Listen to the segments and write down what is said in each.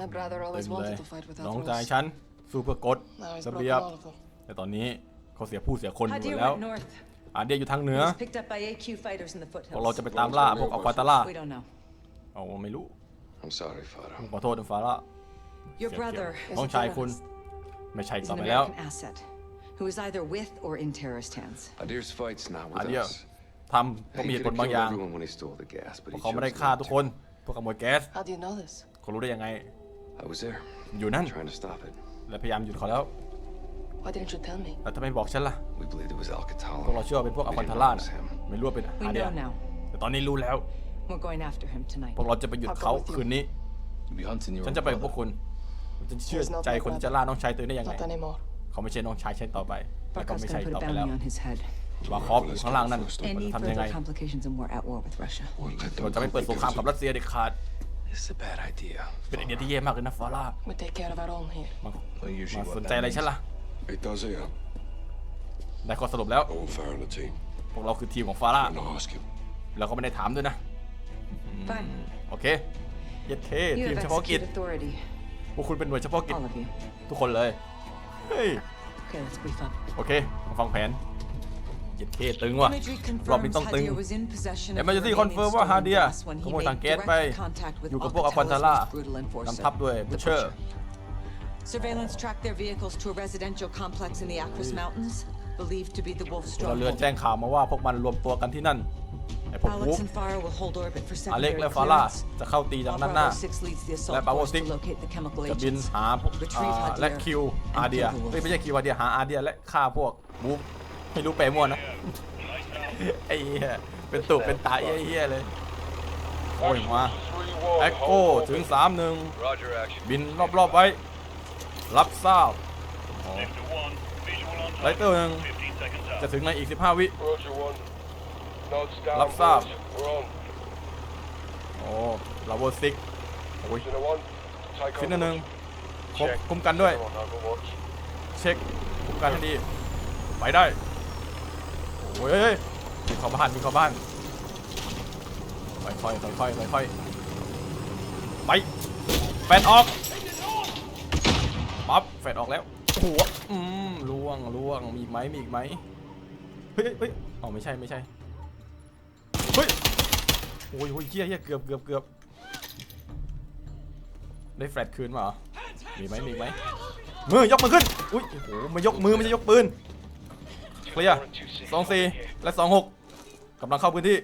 My brother เต็ always มเลย wanted to fight without น้อง rules. ชายฉันสู้เพื่อกฎ Now he's ระ broken เบียบ all of them. แต่ตอนนี้เขาเสียผู้เสียคนหมด Hadir แล้ว went north. อาเดียอยู่ทางเหนื He อ was picked up by AQ fighters in the พวกเรา foothills. จะไปตามล่าพวกอัลควาตาล่า We don't know. เอาไม่รู้ I'm sorry, Farah. ขอโทษนะฟาร่า Your Thank you. brother น้องชายคุณ ไม่ใช่ is ต่อ an ไปแล้ว American asset who is either with or in terrorist hands. Adir's fight's not with Adir us. ทำก็มี He เหตุ could ผล have บาง killed อย่าง everyone when he stole the gas, but พว he กเขาไม่ได้ chose ฆ่า not ทุก to. คน พวกขโมยแก๊ส How do you know this? เขารู้ได้ยังไง I was there, อยู่นั่น trying to stop it. และพยายามหยุดเขาแล้ว Why didn't you tell me? แล้วทำไมบอกฉันล่ะ We believed it was พวก Alcatala. เราเชื่อว่าเป็นพวกอัล We ควา didn't ตา know ล่า it was him. ไม่รู้ว่าเป็น We อาเดีย know now. แต่ตอนนี้รู้แล้ว We're going after him tonight. พวกเราจะไปหยุดเขาคืนนี้ You'll be hunting your ฉันจะไปกับพวกคุณฉันเชื่อใจคนที่จะล่าน้องชายตัวเองได้ยังไง Not anymore. เขาไม่ใช่น้องชายฉันต่อไปแล้วก็ Barkov's ไม่ gonna ใช่ put ต่ a อไปแล้ว bounty on his head. วาคอฟอยู่ข้างล่างนั่นเรา Any จะทำยังไง further complications and we're at war with Russia. Won't let เรา them จะไม่เปิดสงครามกับ us. รัสเซียเด็ดขาด This is a bad idea. เป็นไอเดียที่แย่มากเลยนะฟาร่า We take care of our own here. มา Well, มา usually สน what ใจ that อะไร means. ฉันล่ะ It does here. ได้ข้อสรุปแล้ว Owen Farr and the team. พวกเราคือทีมของฟาร่า I'm not asking. เราก็ไม่ได้ถามด้วยนะ Fine. โอเคเย็ดเค You ทีม have เฉพาะกิจ execute authority. พวกคุณเป็นหน่วยเฉพาะกิจ All of you. ทุกคนเลย เฮ้ย Okay, let's brief up. โอเคมาฟังแผน เย็ดเคตึงว่ะ Imagery รอบนี้ confirms ต้องตึง Hadir was in possession of the Emergency remaining confirm ว่า stolen Hadir gas when ข he โมย made ถังแก๊ส direct ไป contact with อยู่กับพวกอัลควา Al-Qatala's ตาล่า most brutal enforcer, นำทัพด้วย the บูเชอร์ Butcher. Surveillance tracked their vehicles to a residential complex in the Akros Mountains, believed to be the Wolf เราเรือน stronghold. แจ้งข่าวมาว่าพวกมันรวมตัวกันที่นั่นไอ้พวกวู Alex ฟ and Farah will hold orbit for อเล็ก secondary และฟาร่า clearance. จะเข้าตีจาก While ด้านหน้า Bravo 6 leads the และ assault บาโว force ซิก to locate the chemical จะบิน agents. หาพวก Retrieve อ่า Hadir และคิว and อาเดีย kill the wolf. เฮ้ยไม่ใช่คิวอาเดียหาอาเดียและฆ่าพวกวูฟ ไม่รู้แปมั่วนะ ไอ้เหี้ยเป็นตุเป็นตาเหี้ยๆเลย โอ้ยมาแอคโกถึง3 1 Roger, action. บินรอบๆไว้ รับทราบไลเตอร์หนึ่งจะถึงในอีก 15 วิ Roger one. Nods down. Left side. boys. We're on. โอ้ลาโวซิกโอ้ย Sinner one. Take ฟินหนึ่งครบคุ้มกันด้วย เช็คคุ้มกันให้ดี ไปได้ โอ้ยเฮ้ยมีเข้าบ้านมีเข้าบ้านค่อยๆค่อยๆค่อยๆไปแฟนออกปั๊บแฟนออกแล้วหัวอืมล่วงล่วงมีอีกไหมมีอีกไหมเฮ้ยเฮ้ยอ๋อไม่ใช่ไม่ใช่เฮ้ยโอ้ยโอ้ยเฮียเฮียเกือบเกือบเกือบได้แฟลชคืนมาเหรอมีไหมมีไหมมือยกมือขึ้นอุ้ยโอ้โหม่ยกมือไม่ใช่ยกปืน เคลียร์สองสี่และสองหกกำลังเข้าพื้นที่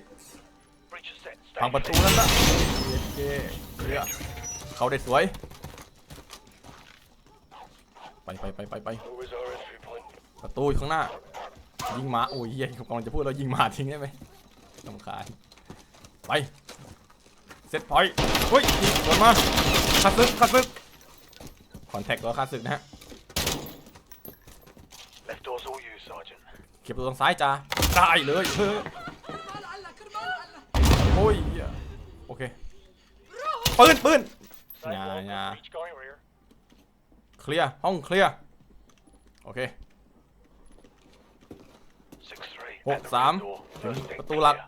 Breach is set. พังประตูนั่นละโอเคเคลียร์เขาได้สวย ไปไปไปไปไปประตูอยู่ข้างหน้า ยิงหมาโอ้ยเฮียกำลังจะพูดแล้วยิงหมาทิ้งได้ไหมลำคาญไปเซตพอยต์เฮ้ยยิงสวนมาคาซึกคาซึกคอนแทคแล้วคาซึกนะฮะ Left door's all you, Sergeant. เก็บตัวทางซ้ายจ้าได้เลยเฮ้ยโอ้ยเหี้ยโอเคปืนปืนอย่าอย่า Breach going rear. เคลียร์ห้องเคลียร์โอเค 6-3. ห at ก the สาม rear door. ถึง First ประ thing ตูหลัก clear.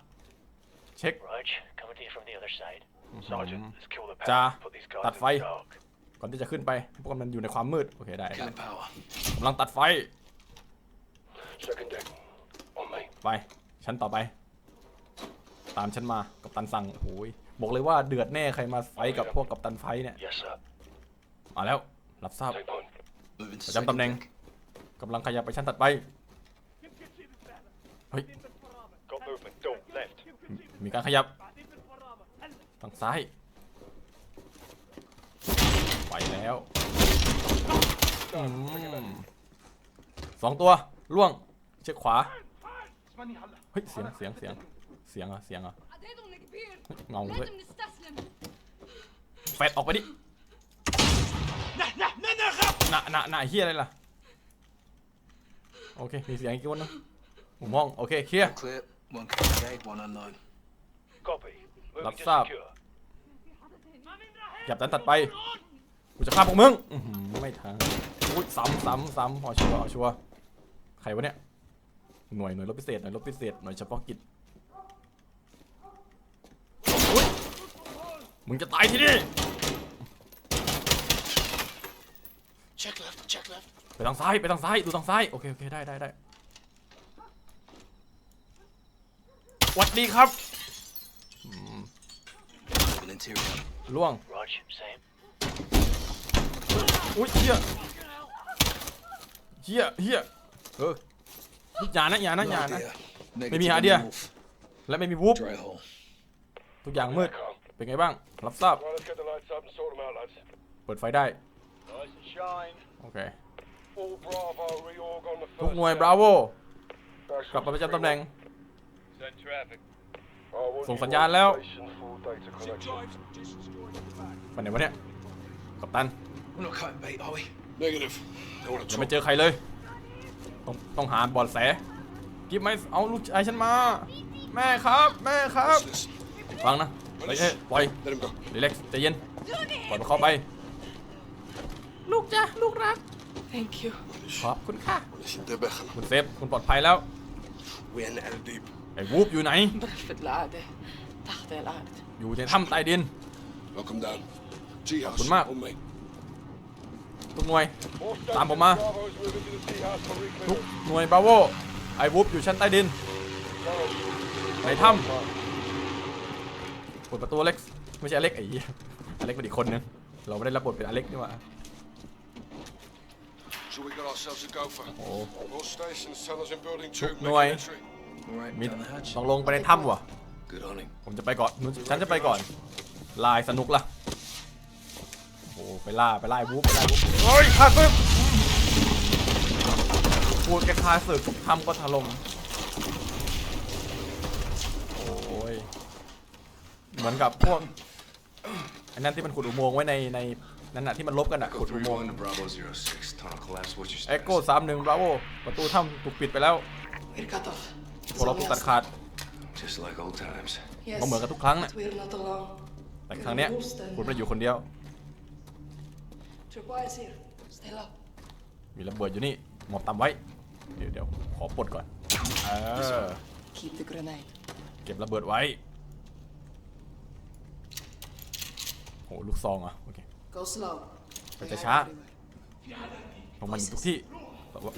เช็ค Raj, coming to you from the other side. Sergeant, let's kill the Ja. power. Put these guys ตัด in ไฟ the dark. ก่อนที่จะขึ้นไปพวกมันอยู่ในความมืดโอเคได้ได้ Killing power. กำลังตัดไฟ Second deck. On me. ไป ชั้นต่อไป ตามฉันมา กับตันสั่งโอ้ยบอกเลยว่าเดือดแน่ใครมาไฟท์กับพวกกับตันไฟท์เนี่ย Yes, sir. มาแล้ว รับทราบ Take point. Moving to ประจำตำ second แหน่ง deck. กำลังขยับไปชั้นถัดไป เฮ้ย Got movement. Door, left. มีการขยับ ทางซ้าย ไปแล้วอืมสองตัวล่วง เช็คขวา เฮ้ยเสียงเสียงเสียงเสียงอะเสียงอะเงาเฮ้ยแฟดออกไปดิน่ะน่ะนะครับน่ะน่ะน่ะเฮียอะไรล่ะโอเคมีเสียงอีกคนนึงผมมองโอเคเคลียร์รับทราบหยับดันตัดไปกูจะฆ่าพวกมึงไม่ทันอุ้ซ้ำซ้ำซ้ำพอชัวร์ชัวร์ใครวะเนี่ย หน่วยหน่วยรบพิเศษหน่วยรบพิเศษหน่วยเฉพาะกิจอุ๊ยมึงจะตายที่นี่ Check left. ไปทางซ้ายไปทางซ้ายดูทางซ้ายโอเคโอเคได้ได้ได้หวัดดีครับ An interior. ล่วง Rog, same. อุ้ยเฮียเฮียเฮียเออ อย่านะอย่านะอย่านะ Negative Maybe on idea. the wolf. และไม่มีวูบ Dry hole. ทุกอย่างมืด เป็นไงบ้าง รับทราบ Right, let's get the lights up and sort them out, lads. เปิดไฟได้ Nice and shine. โอเค All Bravo reorg on the ทุก first. หน่วยบราโว กลับมาประจำตำแหน่ง Send traffic. I want ส่ง you สัญญาณแล้ว on station for data collection. ไปไหนวะเนี่ย กัปตัน We're not cutting bait, are we? Negative. They want ยั to งไม่ talk. เจอใครเลย ต้องต้องหาบอดแสกิฟไม่เอาลูกชายฉันมา แม่ครับ แม่ครับฟังนะเฮ้ยปล่อยรีเล็กใจเย็นปล่อยมัเข้าไป ลูกจ้ะลูกรัก thank you ขอบคุณค่ะคุณเซฟคุณปลอดภัยแล้วไอ้วูบอยู่ไหนอยู่ในถ้ำใต้ดินขอบคุณมาก ทุกหน่วย All Tạm bộ stations, ma. Bravo's moving to the tea house for ทุก reclearing. หน่วยบราโวไอ้วูฟอยู่ชั้นใต้ดิน ในถ้ำเปิดประตูอเล็กซ์ไม่ใช่อเล็กไอ้เหี้ยอเล็กเป็นอีกคนนึง เราไม่ได้รับบทเป็นอเล็กนี่หว่า So we got ourselves a gopher. โอ้ All stations tell us in building two. Chúc Make nuôi. an entry. All right, มี down the hatch. ต้องลงไปในถ้ำว่ะ Good on him. ผมจะไปก่อนหนูฉันจะไปก่อน ลายสนุกล่ะโอ้ ไปล่าไปไล่วูฟไปไล่วูฟเฮ้ยข้าศึกพูดแค่ข้าศึกทำก็ถล่มโอ้ยเหมือนกับพวกอันนั้นที่มันขุดอุโมงค์ไว้ในในนั่นน่ะที่มันลบกันอะขุดอุโมงค์ Bravo 06. Tunnel collapse. What's your เอ็กโก้สามหนึ่งบราโวประตูถ้ำถูกปิดไปแล้ว We're cut off. พวกเราถูกตัดขาด Just like old times. Yes. ก็เหมือนกับทุกครั้งน่ะ but we're not alone. แต่ครั้งเนี้ยคุณไม่ได้อยู่คนเดียว Tripwires here. Stay low. มีระเบิดอยู่นี่หมอบตำไว้ เดี๋ยวเดี๋ยวขอปลดก่อนเออ Keep the grenade. เก็บระเบิดไว้ โห ลูกซองอะโอเค Go slow. Phải They chạy hide sát. everywhere. ของมันอยู่ทุกที่แต่ว่า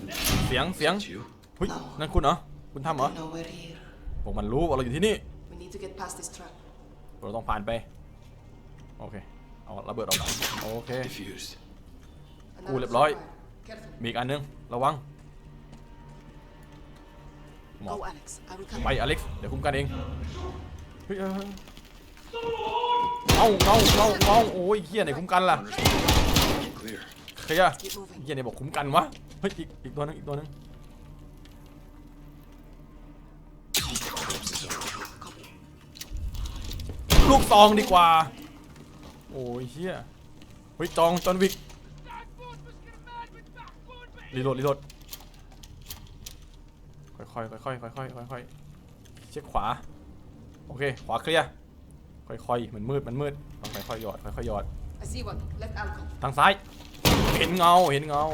เสียงเสียง You? เฮ้ย นั่นคุณเหรอ คุณทำเหรอ They know we're here. พวกมันรู้ว่าเราอยู่ที่นี่ We need to get past this trap. เราต้องผ่านไป โอเค เอาระเบิดออกมาโอเค Diffused. Another Ui, lẹp lối. tripwire. Careful. มีอีกอันนึง ระวังหมอบ Go, Alex. I will come. ไปอเล็กซ์ เดี๋ยวคุ้มกันเอง เฮ้ยเออเอาเอาเอาเอาโอ้ยเฮียไหนคุ้มกันล่ะ Clear. เคลียร์ Keep moving. เฮียไหนบอกคุ้มกันวะ เฮ้ย อีกอีกตัวนึงอีกตัวนึงลูกซองดีกว่า โอ้ยเฮียเฮ้ยจองจอนวิก รีโหลดรีโหลดค่อยๆค่อยๆค่อยๆค่อยๆเช็คขวา โอเค ขวาเคลียร์ ค่อยๆมันมืด มันมืดต้องค่อยๆหยอด ค่อยๆหยอด I see one. Left alcove. ทางซ้าย เห็นเงา เห็นเงา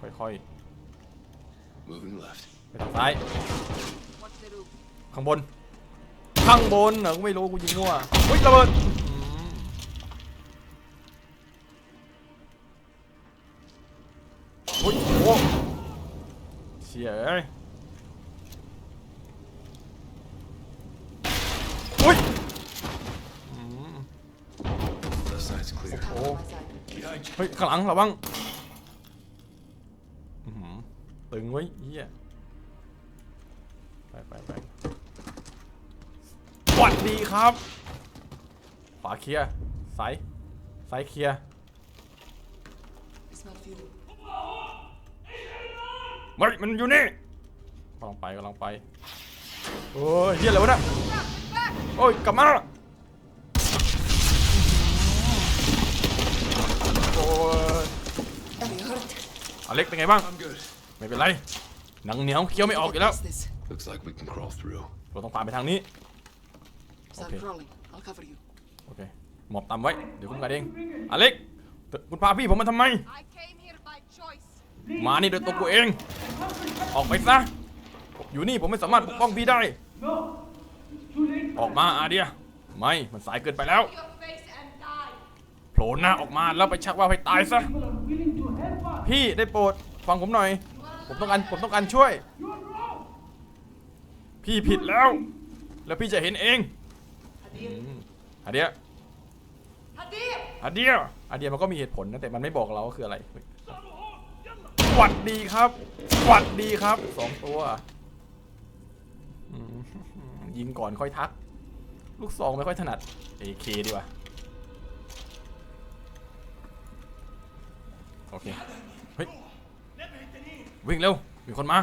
ค่อย Moving left. ๆไปทางซ้าย Watch the roof. ข้างบน ข้างบนเหรอกูไม่รู้ กูยิงมั่วอุ้ยระเบิด เชี่ยเอ้ยอุ้ยอืม Left side's clear. Cover Oh. my side. เฮ้ยข้างหลังระวังอื้อหือตึงไว้ยเฮียไปไปไปสวัสดีครับขวาเคลียร์ซ้ายซ้ายเคลียร์ I smell fuel. เฮ้ยมันอยู่นี่กำลังไปกำลังไปโอ้ยเฮียอะไรวะเนี่ยโอ้ยกลับมาโอ้ย Are you hurt? อเล็กเป็นไงบ้าง I'm good. ไม่เป็นไรหนังเหนียวเคี้ยวไม่ออกอยู่แล้ว What's this? Looks like we can crawl through. เราต้องผ่านไปทางนี้ Start Okay. crawling. I'll cover you. โอเค หมอบต่ำไว้ เดี๋ยวคุ้มกันเอง อเล็ก คุณพาพี่ผมมาทำไม I came here by choice. มานี่โดยตัวกูเอง ออกไปซะ อยู่นี่ผมไม่สามารถปกป้องพี่ได้ ออกมาอาเดีย ไม่ มันสายเกินไปแล้ว Your face and die. โผล่หน้าออกมาแล้วไปชักว่าวให้ตายซะ พี่ได้โปรดฟังผมหน่อย ผมต้องการผมต้องการช่วย พี่ผิดแล้ว แล้วพี่จะเห็นเองอืมอาเดีย Hadir! อาเดียอาเดียมันก็มีเหตุผลนะแต่มันไม่บอกเราว่าคืออะไร หวัดดีครับ หวัดดีครับสองตัวอืมยิงก่อนค่อยทัก ลูกซองไม่ค่อยถนัด AK ดีกว่า โอเค เฮ้ย วิ่งเร็ว มีคนมา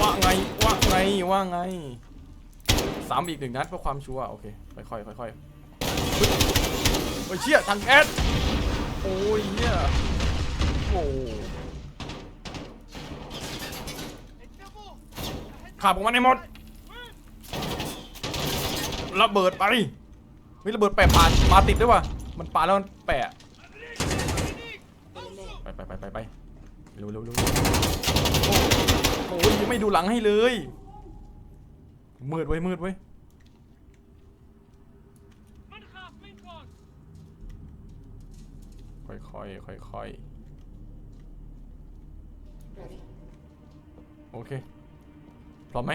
ว่าไง ว่าไง ว่าไงสามอีกหนึ่งนัดเพื่อความชัวร์โอเค ค่อยๆค่อยๆเฮ้ยเฮ้ยเชี่ยทางแก๊ส โอ้ยเหี้ยโอ้ขับออกมาในหมดระเบิดไปเฮ้ยระเบิดแปะปาปาติดด้วยวะมันปาแล้วมันแปะไปไปไปไปไปเร็วเร็วเร็วโอ้โหยังไม่ดูหลังให้เลยมืดไว้มืดไว้ยค่ อยค่อยค่อยค่อย Ready. ๆโอเค พร้อมไหม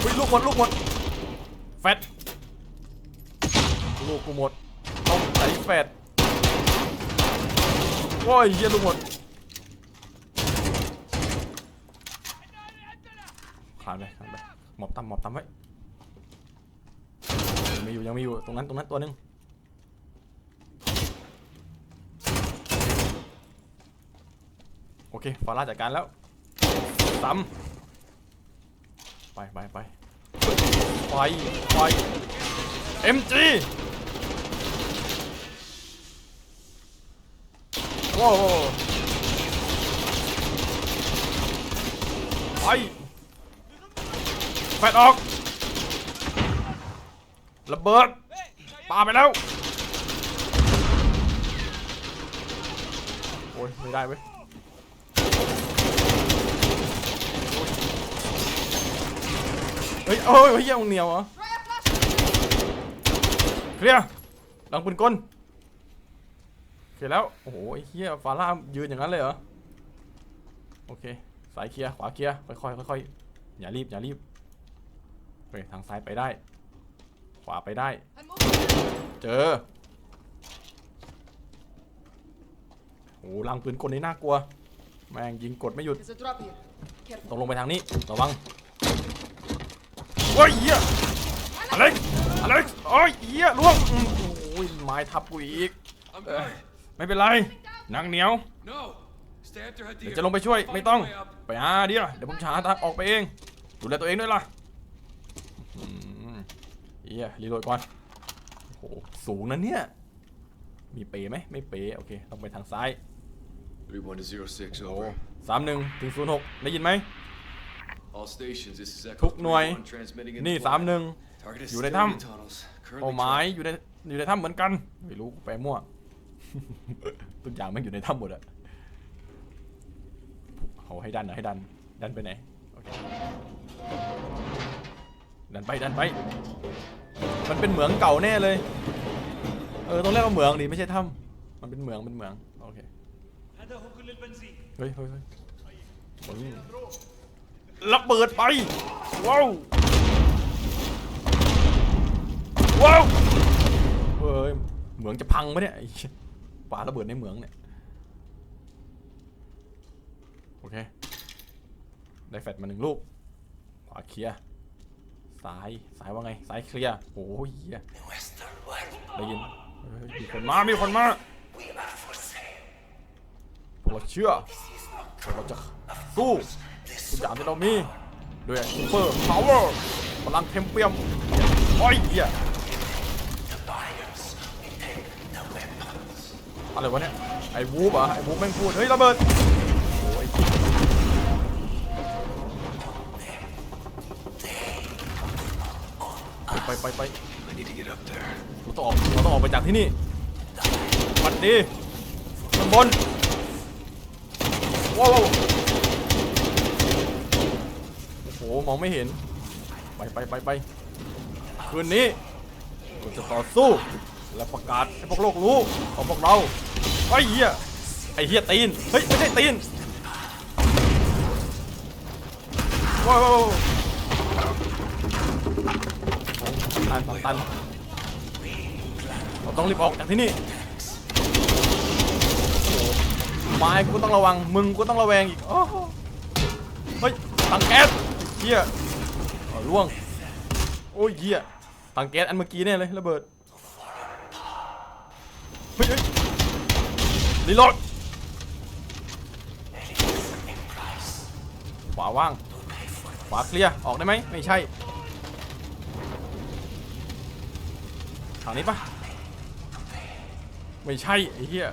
เฮ้ยลูกหมดลูกหมดแฟดลูกกูหมดต้องใช้แฟดโอ้ยเหี้ยลูกหมดขานไปขานไปหมอบตำหมอบตำไว้ยังมีอยู่ยังมีอยู่ตรงนั้นตรงนั้นตัวหนึง โอเคฟาร่าจัดการแล้วซ้ำไปไปไปไฟไฟ MG ว้าวไปแฟดออกระเบิดปาไปแล้ว โอ้ยไม่ได้เว้ย เฮ้ยโอ้ยเฮ้ยยังเหนียวเหรอเคลียร์หลังปืนกลเคลียร์แล้ว โอ้โหไอ้เฮียฟาร่ายืนอย่างนั้นเลยเหรอ โอเค สายเคลียร์ ขวาเคลียร์ ค่อยๆค่อยๆอย่ารีบ อย่ารีบไปทางซ้ายไปได้ ขวาไปได้ And move. เจอ โอ้โหหลังปืนกลนี่น่ากลัว แม่งยิงกดไม่หยุด There's a drop here. Careful. ต้องลงไปทางนี้ ระวังโอ้ยเหี้ยอเล็กอเล็กโอ้ยเหี้ยล่วงอืมโอ้ยไม้ทับกูอีก I'm เอ้ย good. ไม่เป็นไรนางเหนียว No. Stay after Hadir. เดี๋ยวจะลงไปช่วยไม่ต้อง Find my way up. ไปหาเดี๋ยวเดี๋ยวผมหาทางออกไปเอง ดูแลตัวเองด้วยล่ะอืมเฮียรีโหลดก่อนโอ้โหสูงนะเนี่ย มีเปไหมไม่เปโอเคต้องไปทางซ้าย 31 to 06, โอ้ over. สามหนึ่งถึงศูนย์หกได้ยินไหม All stations, this is Echo ทุกหน่วย31 transmitting in นี่ the สามหนึ่ง Target is อยู่ใน still ถ้ in the tunnels. ำ Currently เป้าหมายอยู่ในอยู่ในถ้ำเหมือนกันไม่รู้แปลมั่วทุกอย่างมันอยู่ในถ้ำหมดอะเอาให้ดันนะให้ดัน ดันไปไหนโอเคดันไปดันไป มันเป็นเหมืองเก่าแน่เลย เออต้องเรียกว่าเหมืองดิไม่ใช่ถ้ำมันเป็นเหมืองเป็นเหมืองโอเคเฮ้ยเฮ้ยเฮ้ยอืม ระเบิดไป ว้าว ว้าวเฮ้ยเหมืองจะพังไหมเนี่ยไอ้เหี้ยปาระเบิดในเหมืองเนี่ย โอเค ได้แฟดมาหนึ่งลูก ขวาเคลียร์ซ้าย ซ้ายว่าไง ซ้ายเคลียร์โอ้ยเหี้ยได้ยินเฮ้ยมีคนมา มีคนมาพวกเราเชื่อพวกเราจะสู้ ทุกอย่างที่เรามีด้วยซูเปอร์พาวเวอร์พลังเทมเปียมโอ้ยเหี้ยอะไรวะเนี่ย ไอ้วูบอะไอ้วูบแม่งพูด เฮ้ยระเบิดโอ้ยไปไปไปเราต้องออกเราต้องออกไปจากที่นี่หวัดดีข้างบนว้าวโอ้โห มองไม่เห็น ไปไปไปไปคืนนี้เราจะต่อสู้ และประกาศให้พวกโลกรู้ของพวกเราไอ้เหี้ยไอ้เหี้ยตีนเฮ้ยไม่ใช่ตีนว้าวตันตันเราต้องรีบออกจากที่นี่ไม้กูต้องระวังมึงกูต้องระแวงอีกเฮ้ยถังแก๊ส เหี้ยเอาล่วง โอ้ยเหี้ยถังแก๊สอันเมื่อกี้เนี่ยเลยระเบิดเฮ้ยเฮ้ยรีโหลดขวาว่างขวาเคลียร์ ออกได้ไหมไม่ใช่ทางนี้ปะไม่ใช่ไอ้เหี้ย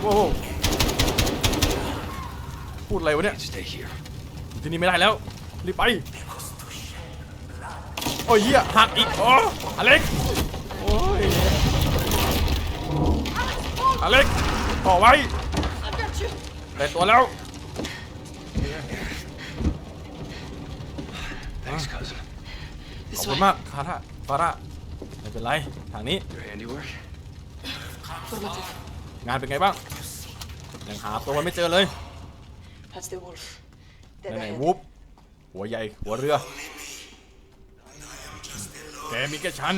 โว้ พูดอะไรวะเนี่ย Can't stay here. ที่นี่ไม่ได้แล้ว รีบไป โอ้ยเหี้ยหักอีกโอ้อเล็ก โอ้ยอเล็กต่อไว้ I got you. ได้ตัวแล้ว Thanks, cousin. ขอบคุณมากคาร่าฟาร่าไม่เป็นไร ทางนี้ Your handiwork? งานเป็นไงบ้าง ยังหาตัวมันไม่เจอเลย That's the wolf. ไหนๆวูบหัวใหญ่หัวเรือแกมีแค่ฉัน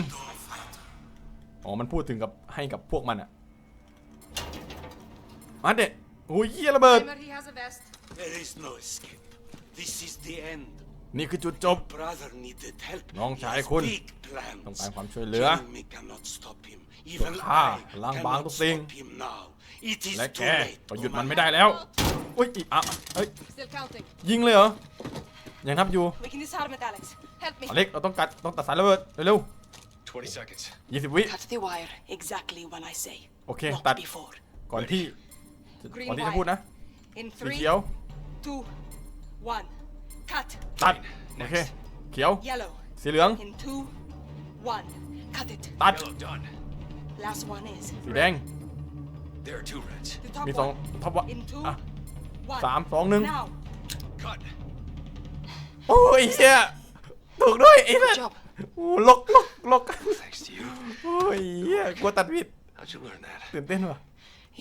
อ๋อมันพูดถึงกับให้กับพวกมันอะมาเด็กโอ้ยเหี้ยระเบิด Timer, he has a vest. There is no escape. This is the end. นี่คือจุดจบ Brother needed help. น้องชาย He has คุณ big plans. ต้องการความช่วยเหลือ Enemy cannot stop him. Even ข้า I ล้างบาง cannot ทุกสิ่ง stop him now. It is และแก too late. ก็หยุด to มันไม่ man. ได้แล้ว อุ้ยอีอะเฮ้ย Still counting. ยิงเลยเหรอ ยังนับอยู่ We can disarm it, Alex. Help me. อเล็กเราต้องกัดต้องตัดสายระเบิดเร็ว20 seconds. ๆยี่สิบวิ Cut the wire exactly when I say. โอเค Not ตัด before. ก่อนที่ Green ก่อนที่จะ wire. พูดนะ In สี three, เขียว two, one. Cut. ตัด โอเค เขียว Yellow. สีเหลือง In two, one. Cut it. ตัด Yellow done. Last one is สีแดง There are two reds. the top มีสอง one. ท็อปวะ In two, อะ one. สามสองหนึ่ง Now. Cut. โอ้ยเชี่ยถูกด้วยไอ้สั Good ส job. โอ้ลกลกลก Thanks to you. โอ้ยเหี้ยกลัวตัดผิด How'd you learn that? ตื่นเต้นว่ะ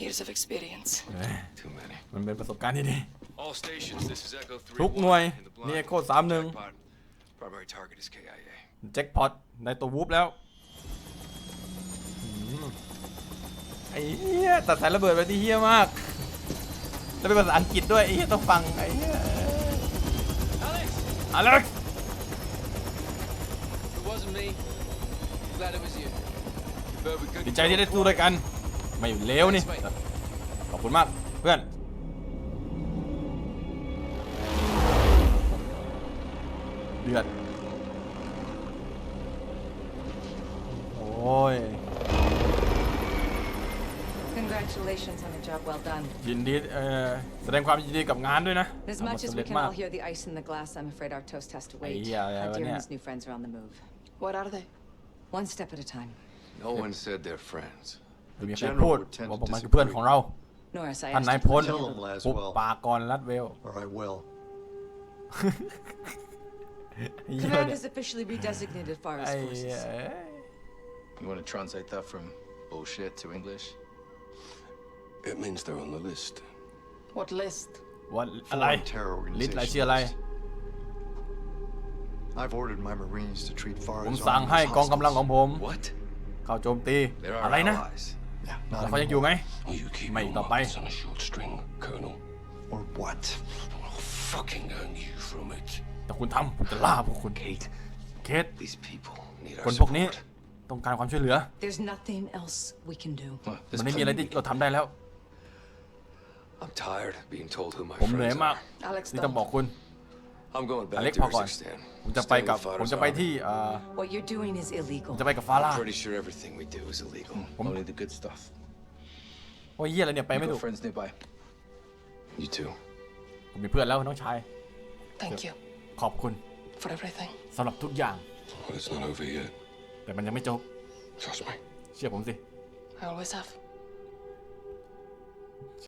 Years of experience. เอ้ย Too many. มันเป็นประสบการณ์ที่ดี All stations, this is Echo 3. ทุกหน่วยนี่ Echo 31 Jackpot. Primary target is KIA. แจ็คพอตได้ตัววูฟแล้วอืมไอ้เหี้ยตัดสายระเบิดไปที่เหี้ยมาก แล้วเป็นภาษาอังกฤษด้วยไอ้เหี้ยต้องฟังไอ้เหี้ยอเล็ก It wasn't me. Glad it was you. But we couldn't ดีใจที่ได้สู้ด้วยกัน ไม่เลวนี่ ขอบคุณมากเพื่อน เดือด โอ้ย Congratulations on a job well done. ยินดีเอ่อแสดงความยินดีกับงานด้วยนะ As ทำมา much as สำ we เร็จ can มาก all hear the ice in the glass, I'm afraid our toast has to wait. yeah, yeah, Hadir yeah. and his new friends are on the move. What are they? One step at a time. No one said they're friends. ไม่มีใครพูดว่าพวกมันคือเพื่อนของเรา Norris, I ท่าน asked นาย you พล to ปุบปากรรัดเวล Or I will.เหี้ย Command เนี่ย is officially redesignated Forest ไอ้ Forces. เอ้ย You want to translate that from bullshit to English? It means they're on the list. What list? วันอะไร Foreign terror ลิสต์ราย organization ชื่ออะไร list. I've ordered my Marines to treat ผม Farah's สั่ง army ให้ as กองกำลังของ hostiles. ผม What? เข้าโจมตี They're อะไร our นะ allies. Yeah, แล้ว not เขายังอยู่ไหม Will you keep Mate, your not bad. mouths on a short string, Colonel? Or what? I'll fucking earn you from it. แต่คุณทำผมจะล่าพวกคุณ Kate, เคส these people need ค our นพวกนี้ support. ต้องการความช่วยเหลือ There's nothing else we can do. Well, there's มันไม่มีอะไร plenty ที่ we เรา can- ทำได้แล้ว I'm tired of being told who my ผมเหนื่อย friends มาก are. Alex, ที่ต้อง don't. บอกคุณ I'm going อเล็ก back พ to อก่อน Kazakhstan. ผมจะไป Staying กับ with ผม Farah's จะไป army. ที่เอ่อ What you're doing is ผม illegal. จะไปกับฟาร่า Pretty sure everything we do is illegal. Only the good stuff. โอ้ยเหี้ยอะไรเนี่ยไปไม่ถูก friends nearby. You too. ผมมีเพื่อนแล้วน้องชาย Thank you ขอบคุณ for everything. สำหรับทุกอย่าง Well, it's not over yet. แต่มันยังไม่จบ Trust me. เชื่อผมสิ I always have.